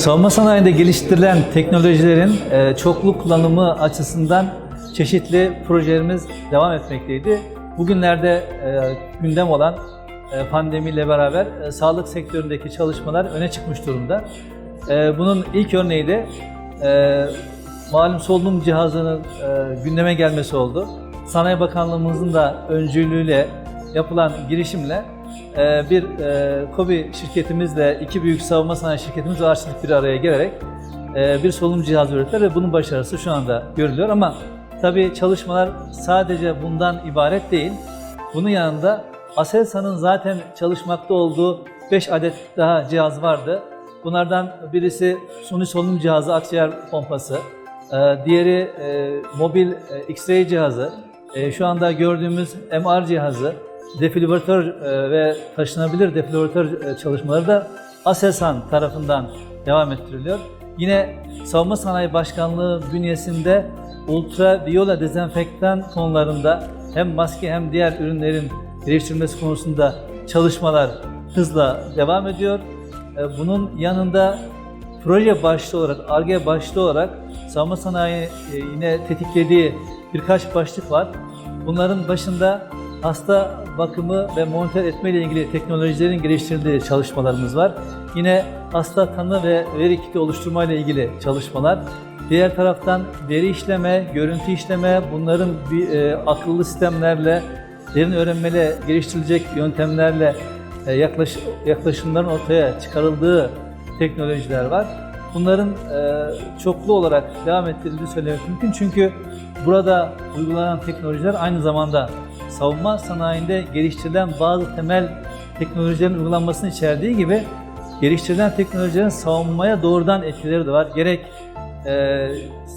Savunma sanayinde geliştirilen teknolojilerin e, çoklu kullanımı açısından çeşitli projelerimiz devam etmekteydi. Bugünlerde e, gündem olan e, pandemiyle beraber sağlık sektöründeki çalışmalar öne çıkmış durumda. Bunun ilk örneği de malum solunum cihazının gündeme gelmesi oldu. Sanayi Bakanlığımızın da öncülüğüyle yapılan girişimle bir e, KOBİ şirketimizle iki büyük savunma sanayi şirketimiz ve bir araya gelerek e, bir solunum cihazı ürettiler ve bunun başarısı şu anda görülüyor ama tabii çalışmalar sadece bundan ibaret değil. Bunun yanında Aselsan'ın zaten çalışmakta olduğu 5 adet daha cihaz vardı. Bunlardan birisi suni solunum cihazı, akciğer pompası, e, diğeri e, mobil X-ray cihazı, şu anda gördüğümüz MR cihazı, defibrilatör e, ve taşınabilir defibrilatör e, çalışmaları da Aselsan tarafından devam ettiriliyor. Yine Savunma Sanayi Başkanlığı bünyesinde ultraviyola dezenfektan konularında hem maske hem diğer ürünlerin geliştirilmesi konusunda çalışmalar hızla devam ediyor. E, Bunun yanında proje başlığı olarak, ARGE başlığı olarak savunma sanayi yine tetiklediği birkaç başlık var. Bunların başında hasta bakımı ve monitör etme ile ilgili teknolojilerin geliştirildiği çalışmalarımız var. Yine hasta tanı ve veri kiti oluşturma ile ilgili çalışmalar. Diğer taraftan veri işleme, görüntü işleme, bunların bir, e, akıllı sistemlerle, derin öğrenmeyle geliştirilecek yöntemlerle e, yaklaş, yaklaşımların ortaya çıkarıldığı teknolojiler var. Bunların e, çoklu olarak devam ettirildiği söylemek mümkün çünkü burada uygulanan teknolojiler aynı zamanda savunma sanayinde geliştirilen bazı temel teknolojilerin uygulanmasını içerdiği gibi geliştirilen teknolojilerin savunmaya doğrudan etkileri de var. Gerek e,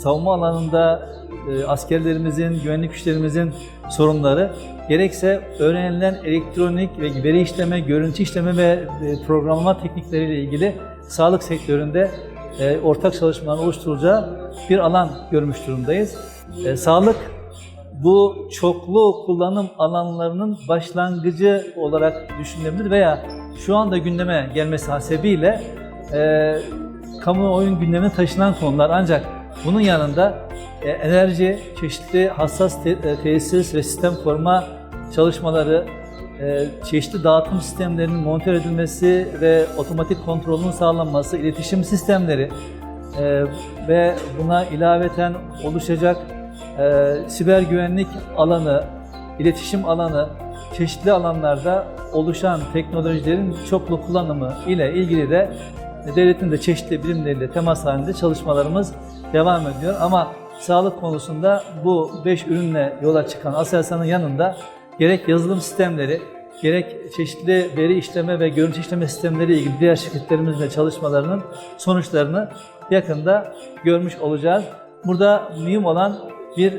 savunma alanında e, askerlerimizin, güvenlik güçlerimizin sorunları, gerekse öğrenilen elektronik ve veri işleme, görüntü işleme ve e, programlama teknikleriyle ilgili sağlık sektöründe e, ortak çalışmaların oluşturulacağı bir alan görmüş durumdayız. E, sağlık bu çoklu kullanım alanlarının başlangıcı olarak düşünülebilir veya şu anda gündeme gelmesi hasebiyle e, kamuoyun gündemine taşınan konular. Ancak bunun yanında e, enerji, çeşitli hassas te- e, tesis ve sistem koruma çalışmaları, e, çeşitli dağıtım sistemlerinin monitör edilmesi ve otomatik kontrolünün sağlanması, iletişim sistemleri e, ve buna ilaveten oluşacak e, siber güvenlik alanı, iletişim alanı, çeşitli alanlarda oluşan teknolojilerin çoklu kullanımı ile ilgili de devletin de çeşitli birimleriyle temas halinde çalışmalarımız devam ediyor. Ama sağlık konusunda bu 5 ürünle yola çıkan Aselsan'ın yanında gerek yazılım sistemleri, gerek çeşitli veri işleme ve görüntü işleme sistemleri ilgili diğer şirketlerimizle çalışmalarının sonuçlarını yakında görmüş olacağız. Burada mühim olan bir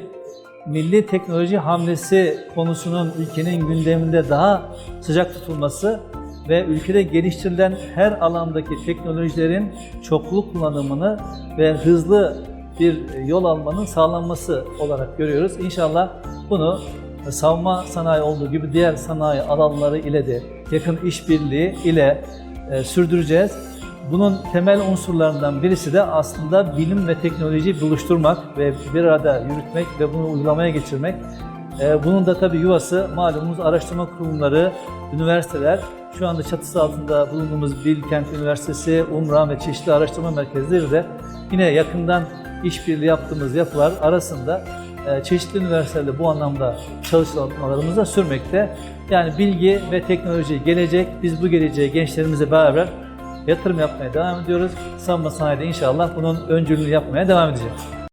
milli teknoloji hamlesi konusunun ülkenin gündeminde daha sıcak tutulması ve ülkede geliştirilen her alandaki teknolojilerin çoklu kullanımını ve hızlı bir yol almanın sağlanması olarak görüyoruz. İnşallah bunu savunma sanayi olduğu gibi diğer sanayi alanları ile de yakın işbirliği ile e, sürdüreceğiz. Bunun temel unsurlarından birisi de aslında bilim ve teknolojiyi buluşturmak ve bir arada yürütmek ve bunu uygulamaya geçirmek. Ee, Bunun da tabii yuvası malumunuz araştırma kurumları, üniversiteler. Şu anda çatısı altında bulunduğumuz Bilkent Üniversitesi, Umran ve çeşitli araştırma merkezleri de yine yakından işbirliği yaptığımız yapılar arasında e, çeşitli üniversitelerle bu anlamda çalışmalarımız da sürmekte. Yani bilgi ve teknoloji gelecek. Biz bu geleceğe gençlerimizle beraber yatırım yapmaya devam ediyoruz. Savunma sanayide inşallah bunun öncülüğünü yapmaya devam edeceğiz.